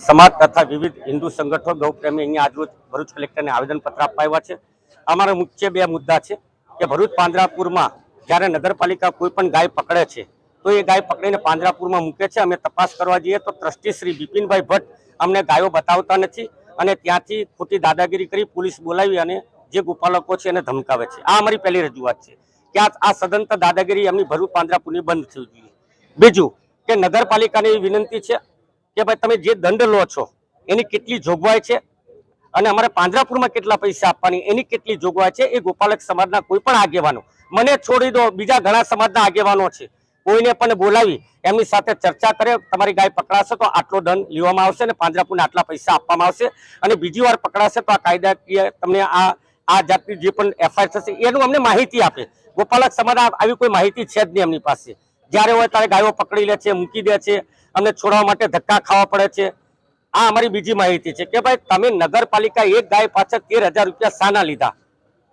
સમાજ તથા વિવિધ હિન્દુ સંગઠનો, ગૌપ્રેમી અહીંયા આજરોજ ભરૂચ કલેક્ટરને આવેદનપત્ર અપાવ્યા છે. અમારા મુખ્ય બે મુદ્દા છે કે ભરૂચ પાંજરાપુરમાં જ્યારે નગરપાલિકા કોઈ પણ ગાય પકડે છે, તો એ ગાય પકડીને પાંજરાપુરમાં મૂકે છે. અમે તપાસ કરવા જઈએ તો ટ્રસ્ટી શ્રી બિપિનભાઈ ભટ્ટ અમને ગાયો બતાવતા નથી અને ત્યાંથી ખોટી દાદાગીરી કરી પોલીસ બોલાવી અને જે ગોપાલકો છે એને ધમકાવે છે. આ અમારી પહેલી રજૂઆત છે કે આ સદંતર દાદાગીરી એમની ભરૂચ પાંજરાપુરની બંધ થવી જોઈએ. બીજું કે નગરપાલિકાની વિનંતી છે કે ભાઈ તમે જે દંડ લો છો, એની કેટલી જોગવાઈ છે? અને અમારે પાંજરાપુરમાં કેટલા પૈસા આપવાની, એની કેટલી જોગવાઈ છે? એ ગોપાલક સમાજના કોઈ પણ આગેવાનો. મને છોડી દો, બીજા ઘણા સમાજના આગેવાનો છે. કોઈને પણ બોલાવી, એમની સાથે ચર્ચા કરે, તમારી ગાય પકડાશે તો આટલો દંડ લેવામાં આવશે અને પાંજરાપુરને આટલા પૈસા આપવામાં આવશે. અને બીજી વાર પકડાશે તો આ કાયદાકીય તમને આ આ જાતની જે પણ એફઆઈઆર થશે, એનું અમને માહિતી આપે. ગોપાલક સમાજ આવી કોઈ માહિતી છે જ નહીં એમની પાસે. જ્યારે હોય ત્યારે ગાયો પકડી લે છે, મૂકી દે છે અમને છોડવા માટે ધક્કા ખાવા પડે છે. આ અમારી બીજી માહિતી છે કે ભાઈ તમે નગરપાલિકા એક ગાય પાછળ તેર હજાર રૂપિયા શાના લીધા.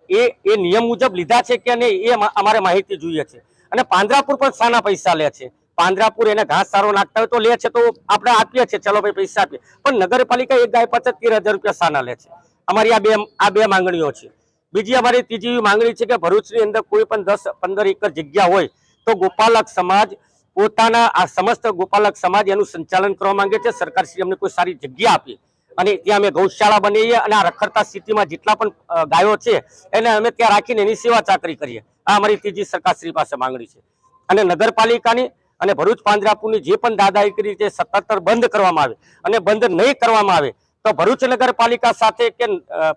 એ એ નિયમ મુજબ લીધા છે કે નહીં એ અમારે માહિતી જોઈએ છે. અને પાંજરાપુર પણ શાના પૈસા લે છે. પાંજરાપુર એને ઘાસ સારો નાખતા હોય તો લે છે તો આપણે આપીએ છીએ, ચલો ભાઈ પૈસા આપીએ. પણ નગરપાલિકા એક ગાય પાછળ તેર હજાર રૂપિયા શાના લે છે. અમારી આ બે આ બે માંગણીઓ છે. બીજી અમારી ત્રીજી માંગણી છે કે ભરૂચની અંદર કોઈ પણ દસ, પંદર એકર જગ્યા હોય તો ગોપાલક સમાજ પોતાના આ સમસ્ત ગોપાલક સમાજ એનું સંચાલન કરવા માંગે છે. સરકાર શ્રી અમને કોઈ સારી જગ્યા આપી અને ત્યાં અમે ગૌશાળા બનાવીએ અને આ રખડતા સ્થિતિમાં જેટલા પણ ગાયો છે એને અમે ત્યાં રાખીને એની સેવા ચાકરી કરીએ. આ અમારી ત્રીજી સરકારશ્રી પાસે માંગણી છે. અને નગરપાલિકાની અને ભરૂચ પાંજરાપુરની જે પણ દાદાગીરી છે સત્તર બંધ કરવામાં આવે અને બંધ નહીં કરવામાં આવે તો ભરૂચ નગરપાલિકા સાથે કે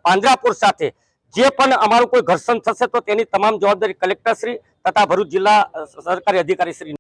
પાંજરાપુર સાથે જે પણ અમારું કોઈ ઘર્ષણ થશે તો તેની તમામ જવાબદારી કલેક્ટરશ્રી તથા ભરૂચ જિલ્લા સરકારી અધિકારી શ્રી